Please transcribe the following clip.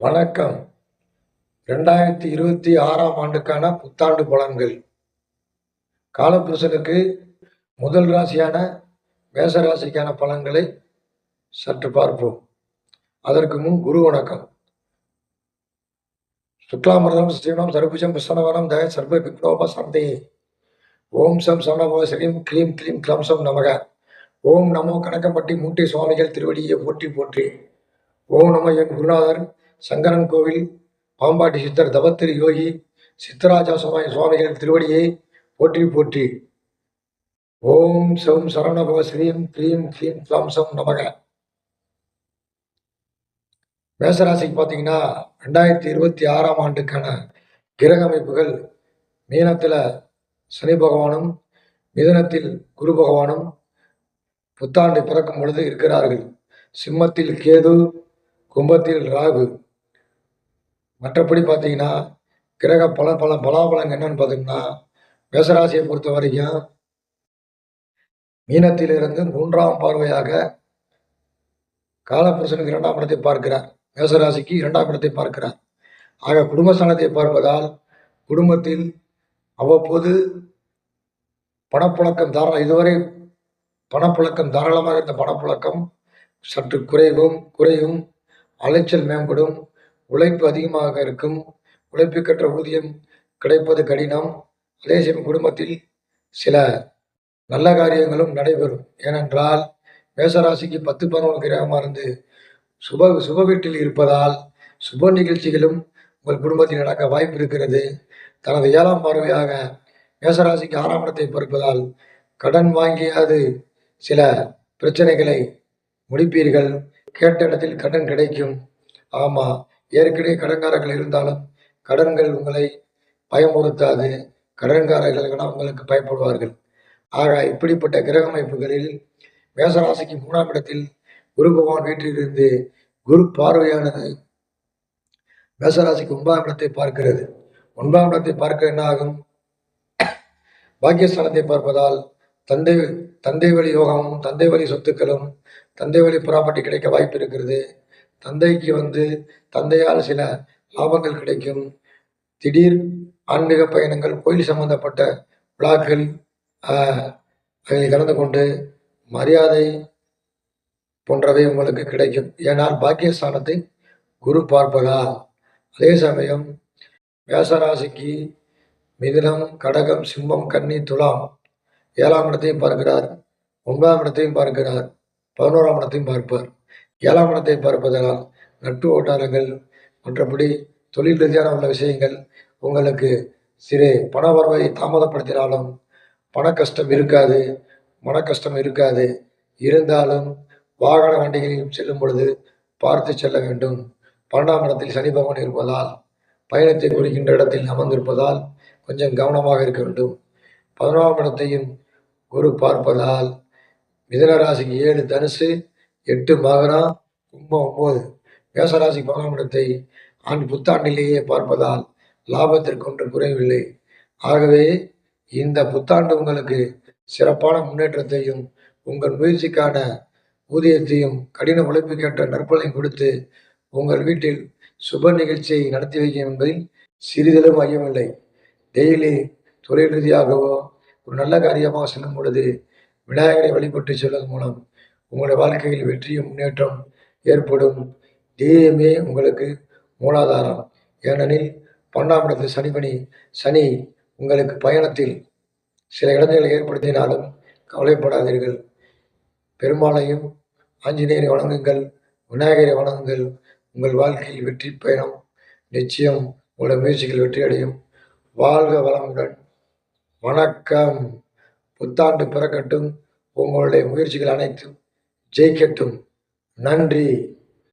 வணக்கம். ரெண்டாயிரத்தி இருபத்தி ஆறாம் ஆண்டுக்கான புத்தாண்டு பலன்கள். காலபுருஷனுக்கு முதல் ராசியான மேசராசிக்கான பலன்களை சற்று பார்ப்போம். அதற்கு முன் குரு வணக்கம். சுக்லாமிரதம் ஸ்ரீனம் சர்புஜம் விஸ்வனவனம் தய சர்வ விக்னோப சந்தே. ஓம் சம் சமணபோ ஸ்ரீம் க்ளீம் க்ளீம் க்ளம்சம் நமக. ஓம் நமோ கணக்கம்பட்டி மூட்டை சுவாமிகள் திருவடியை போற்றி போற்றி. ஓம் நம என் குருநாதர் சங்கரன் கோவில் பாம்பாட்டி சித்தர் தபத்திரி யோகி சித்தராஜா சுவாமி சுவாமிகள் திருவடியை போற்றி போற்றி. ஓம் சௌம் சரவணபவ ஸ்ரீம் க்ரீம் க்ளீம் சம் நமக. மேசராசிக்கு பார்த்தீங்கன்னா ரெண்டாயிரத்தி இருபத்தி ஆறாம் ஆண்டுக்கான கிரக அமைப்புகள் மீனத்தில் சனி பகவானும் மிதனத்தில் குரு பகவானும் புத்தாண்டு பிறக்கும் பொழுது இருக்கிறார்கள். சிம்மத்தில் கேது கும்பத்தில் ராகு. மற்றபடி பார்த்தீங்கன்னா கிரக பல பல பலாபலங்கள் என்னன்னு பார்த்தீங்கன்னா மேசராசியை பொறுத்த வரைக்கும் மீனத்திலிருந்து மூன்றாம் பார்வையாக காலபுருஷனுக்கு இரண்டாம் இடத்தை பார்க்கிறார். மேசராசிக்கு இரண்டாம் இடத்தை பார்க்கிறார். ஆக குடும்பஸ்தானத்தை பார்ப்பதால் குடும்பத்தில் அவ்வப்போது பணப்புழக்கம் தாராள இதுவரை பணப்புழக்கம் தாராளமாக இருந்த பணப்புழக்கம் சற்று குறைவும் குறையும் அலைச்சல் மேம்படும். உழைப்பு அதிகமாக இருக்கும். உழைப்புக்கற்ற ஊதியம் கிடைப்பது கடினம். அதே சமயம் குடும்பத்தில் சில நல்ல காரியங்களும் நடைபெறும். ஏனென்றால் மேசராசிக்கு பத்து பதினொன்று கிரகமாக இருந்து சுப சுப வீட்டில் இருப்பதால் சுப நிகழ்ச்சிகளும் உங்கள் குடும்பத்தில் நடக்க வாய்ப்பு இருக்கிறது. தனது ஏழாம் பார்வையாக மேசராசிக்கு ஆறாம் இடத்தை பொறுப்பதால் கடன் வாங்கியாது. சில பிரச்சனைகளை முடிப்பீர்கள். கேட்ட இடத்தில் கடன் கிடைக்கும். ஆமாம் ஏற்கனவே கடன்காரர்கள் இருந்தாலும் கடன்கள் உங்களை பயமுறுத்தாது. கடன்காரர்கள் உங்களுக்கு பயப்படுவார்கள். ஆக இப்படிப்பட்ட கிரக அமைப்புகளில் மேசராசிக்கு மூணாம் இடத்தில் குரு பகவான் வீட்டிலிருந்து குரு பார்வையானது மேசராசிக்கு ஒன்பதாம் இடத்தை பார்க்கிறது. ஒன்பதாம் இடத்தை பார்க்க என்ன ஆகும்? பாக்கியஸ்தானத்தை பார்ப்பதால் தந்தை தந்தை வழி யோகமும் தந்தை வழி சொத்துக்களும் தந்தை வழி ப்ராப்பர்ட்டி கிடைக்க வாய்ப்பு இருக்கிறது. தந்தைக்கு வந்து தந்தையால் சில லாபங்கள் கிடைக்கும். திடீர் ஆன்மீக பயணங்கள் கோயில் சம்பந்தப்பட்ட விழாக்கள் அதில் கலந்து கொண்டு மரியாதை போன்றவை உங்களுக்கு கிடைக்கும். ஏனால் பாக்கியஸ்தானத்தை குரு பார்ப்பதால். அதே சமயம் வேசராசிக்கு மிதுனம் கடகம் சிம்மம் கன்னி துலாம் ஏழாம் இடத்தையும் பார்க்கிறார் ஒன்பதாம் இடத்தையும் பார்க்கிறார் பதினோராம் இடத்தையும் பார்ப்பார். ஏழாம் இடத்தை பார்ப்பதனால் நட்பு வட்டாரங்கள் மற்றபடி தொழில் ரீதியான உள்ள விஷயங்கள் உங்களுக்கு சிறு பண வரவை தாமதப்படுத்தினாலும் பண கஷ்டம் இருக்காது மன கஷ்டம் இருக்காது. இருந்தாலும் வாகன வண்டிகளில் செல்லும் பொழுது பார்த்து செல்ல வேண்டும். பன்னெண்டாம் இடத்தில் சனி பகவான் இருப்பதால் பயணத்தை குறிக்கின்ற இடத்தில் அமர்ந்திருப்பதால் கொஞ்சம் கவனமாக இருக்க வேண்டும். பதினோராம் இடத்தையும் குரு பார்ப்பதால் மிதன ராசிக்கு ஏழு தனுசு எட்டு மகரா கும்பம் ஒம்பது. மேசராசி பதினொன்றாம் இடத்தை புத்தாண்டிலேயே பார்ப்பதால் லாபத்திற்கு ஒன்று குறைவில்லை. ஆகவே இந்த புத்தாண்டு உங்களுக்கு சிறப்பான முன்னேற்றத்தையும் உங்கள் முயற்சிக்கான ஊதியத்தையும் கடின உழைப்புக்கேற்ற நற்பலனையும் கொடுத்து உங்கள் வீட்டில் சுப நிகழ்ச்சியை நடத்தி வைக்கும் என்பதில் சிறிதளவு ஐயமில்லை. டெய்லி தொழில் ரீதியாகவோ ஒரு நல்ல காரியமாக செல்லும் பொழுது விநாயகரை வழிபட்டு செல்வதன் மூலம் உங்களுடைய வாழ்க்கையில் வெற்றியும் முன்னேற்றம் ஏற்படும். தெய்வமே உங்களுக்கு மூலாதாரம். ஏனெனில் பன்னாம் இடத்தில் சனி பணி சனி உங்களுக்கு பயணத்தில் சில இடங்களை ஏற்படுத்தினாலும் கவலைப்படாதீர்கள். பெருமாளையும் ஆஞ்சநேயரை வணங்குங்கள் விநாயகரை வணங்குங்கள். உங்கள் வாழ்க்கையில் வெற்றி பயணம் நிச்சயம் உங்களுடைய முயற்சிகள் வெற்றி அடையும் வாழ்க வளமுடன். வணக்கம். புத்தாண்டு பிறக்கட்டும். உங்களுடைய முயற்சிகள் அனைத்தும் ஜெயிக்கட்டும். நன்றி.